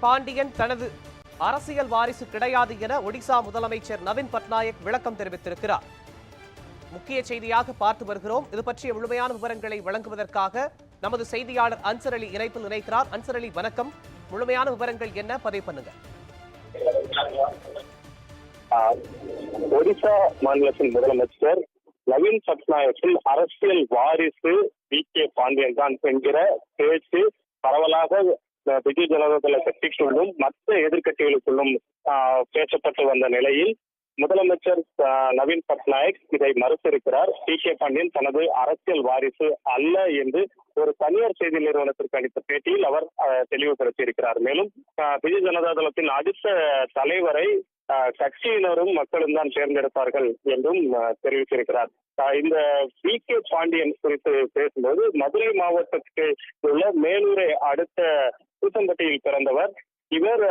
பாண்டியன் தனது அரசியல் வாரிசு கிடையாது என ஒடிசா முதலமைச்சர் நவீன் பட்நாயக் விளக்கம் தெரிவித்திருக்கிறார். முக்கிய செய்தியாக பார்த்து வருகிறோம். இது பற்றிய முழுமையான விவரங்களை வழங்குவதற்காக நமது செய்தியாளர் அன்சர் அலி இணைப்பில் இணைக்கிறார். அன்சர் அலி வணக்கம். முழுமையான விவரங்கள் என்ன? பதிவு பண்ணுங்க. ஆஹ் ஒடிசா மாநிலத்தின் முதலமைச்சர் நவீன் பட்நாயக்கின் அரசியல் வாரிசு வி கே பாண்டியன் தான் என்கிற பேச்சு பரவலாக பிஜு ஜனதா தள கட்சிக்குள்ளும் மற்ற எதிர்க்கட்சிகளுக்குள்ளும் பேசப்பட்டு வந்த நிலையில் முதலமைச்சர் நவீன் பட்நாயக் இதை மறுத்திருக்கிறார். டி கே பாண்டியன் தனது அரசியல் வாரிசு அல்ல என்று ஒரு தனியார் செய்தி நிறுவனத்திற்கு அளித்த பேட்டியில் அவர் தெளிவுபடுத்தியிருக்கிறார். மேலும் பிஜு ஜனதா தளத்தின் அடுத்த தலைவரை கட்சியினரும் மக்களும் தான் தேர்ந்தெடுப்பார்கள் என்றும் தெரிவித்திருக்கிறார். ஆஹ் இந்த வி. கே. பாண்டியன் குறித்து பேசும்போது மதுரை மாவட்டத்துக்கு உள்ள மேலூரை அடுத்த கூத்தம்பட்டியில் பிறந்தவர் இவர்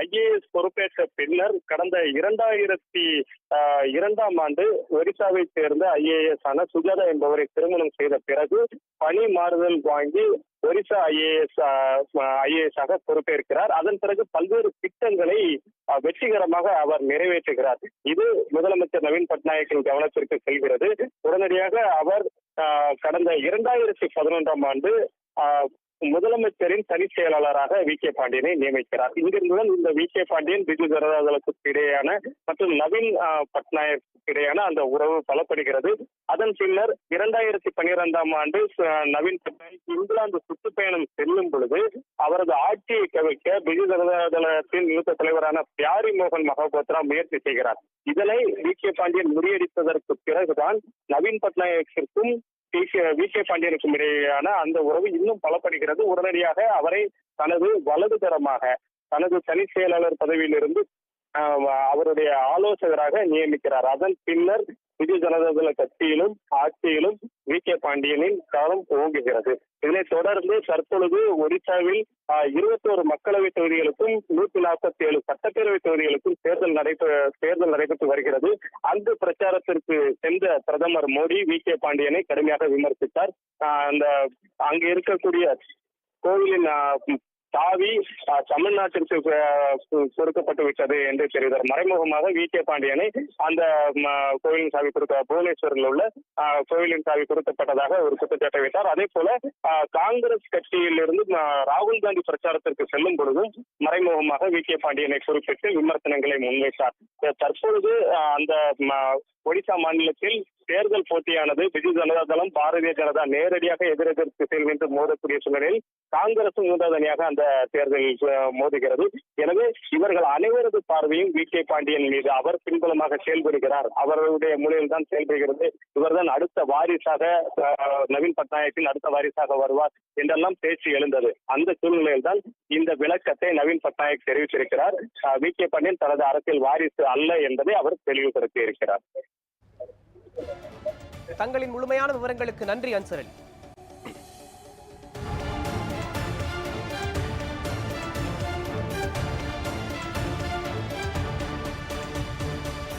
ஐஏஎஸ் பொறுப்பேற்ற பின்னர் கடந்த இரண்டாயிரத்தி ஆஹ் இரண்டாம் ஆண்டு ஒரிசாவை சேர்ந்த ஐஏஎஸ் ஆன சுஜாதா என்பவரை திருமணம் செய்த பிறகு பணி மாறுதல் வாங்கி ஒரிசா ஐஏஎஸ் ஐஏஎஸ் ஆக பொறுப்பேற்கிறார். அதன் பிறகு பல்வேறு திட்டங்களை அஹ், வெற்றிகரமாக அவர் நிறைவேற்றுகிறார். இது முதலமைச்சர் நவீன் பட்நாயக்கின் கவனத்திற்கு செல்கிறது. உடனடியாக அவர் கடந்த இரண்டாயிரத்தி பதினொன்றாம் ஆண்டு முதலமைச்சரின் தனி செயலாளராக வி கே பாண்டியனை நியமிக்கிறார். இங்கிருந்துதான் இந்த வி கே பாண்டியன் பிஜு ஜனதாதளத்துக்கு இடையேயான மற்றும் நவீன் பட்நாயக் இடையேயான அந்த உறவு பலப்படுகிறது. அதன் பின்னர் இரண்டாயிரத்தி பனிரெண்டாம் ஆண்டு நவீன் பட்நாயக் இங்கிலாந்து சுற்றுப்பயணம் செல்லும் பொழுது அவரது ஆட்சியை கவிழ்க்க பிஜு ஜனதாதளத்தின் மூத்த தலைவரான பியாரி மோகன் மகோபத்ரா முயற்சி செய்கிறார். இதனை வி கே பாண்டியன் முறியடித்ததற்கு பிறகுதான் நவீன் பட்நாயக்கிற்கும் வி கே பாண்டியனுக்கும் இடையேயான அந்த உறவு இன்னும் பலப்படுகிறது. உடனடியாக அவரை தனது வலதுகரமாக தனது தனி செயலாளர் பதவியிலிருந்து அவருடைய ஆலோசகராக நியமிக்கிறார். அதன் பின்னர் பிஜு ஜனதாதள கட்சியிலும் ஆட்சியிலும் வி. கே. பாண்டியனின் காலம் ஓங்குகிறது இதனைத் தொடர்ந்து தற்பொழுது ஒடிசாவில் இருபத்தோரு மக்களவை தொகுதிகளுக்கும் நூத்தி நாற்பத்தி ஏழு சட்டப்பேரவைத் தொகுதிகளுக்கும் தேர்தல் நடைபெற தேர்தல் நடைபெற்று வருகிறது. அங்கு பிரச்சாரத்திற்கு சென்ற பிரதமர் மோடி வி. கே. பாண்டியனை கடுமையாக விமர்சித்தார். அந்த அங்கு இருக்கக்கூடிய கோவிலின் சாவி ஆஹ், தமிழ்நாட்டிற்கு கொடுக்கப்பட்டு விட்டது என்று தெரிவித்தார் மறைமுகமாக வி. கே. பாண்டியனை அந்த கோவிலின் சாவி கொடுக்க புவனேஸ்வரில் உள்ள ஆஹ், கோவிலின் சாவி கொடுக்கப்பட்டதாக ஒரு குற்றச்சாட்டை வைத்தார். அதே போல காங்கிரஸ் கட்சியிலிருந்து ராகுல் காந்தி பிரச்சாரத்திற்கு செல்லும் பொழுதும் மறைமுகமாக வி. கே. பாண்டியனை குறிப்பிட்டு விமர்சனங்களை முன்வைத்தார். தற்பொழுது அந்த ஒடிசா மாநிலத்தில் தேர்தல் போட்டியானது பிஜு ஜனதா தளம் பாரதிய ஜனதா நேரடியாக எதிரெதிர் திசையில் நின்று மோதக்கூடிய சூழலில் காங்கிரசும் மூன்றாவது அணியாக அந்த தேர்தலில் மோதுகிறது. எனவே இவர்கள் அனைவரது பார்வையும் வி. கே. பாண்டியன் மீது அவர் பின்புலமாக செயல்படுகிறார். அவருடைய மூலையில் தான் செயல்படுகிறது. இவர்தான் அடுத்த வாரிசாக நவீன் பட்நாயக்கின் அடுத்த வாரிசாக வருவார் என்றெல்லாம் பேச்சு எழுந்தது. அந்த சூழ்நிலையில் தான் இந்த விளக்கத்தை நவீன் பட்நாயக் தெரிவித்திருக்கிறார். வி. கே. பாண்டியன் தனது அரசியல் வாரிசு அல்ல என்பதை அவர் தெளிவுபடுத்தி இருக்கிறார் தங்களின் முழுமையான விவரங்களுக்கு நன்றி அன்சரன்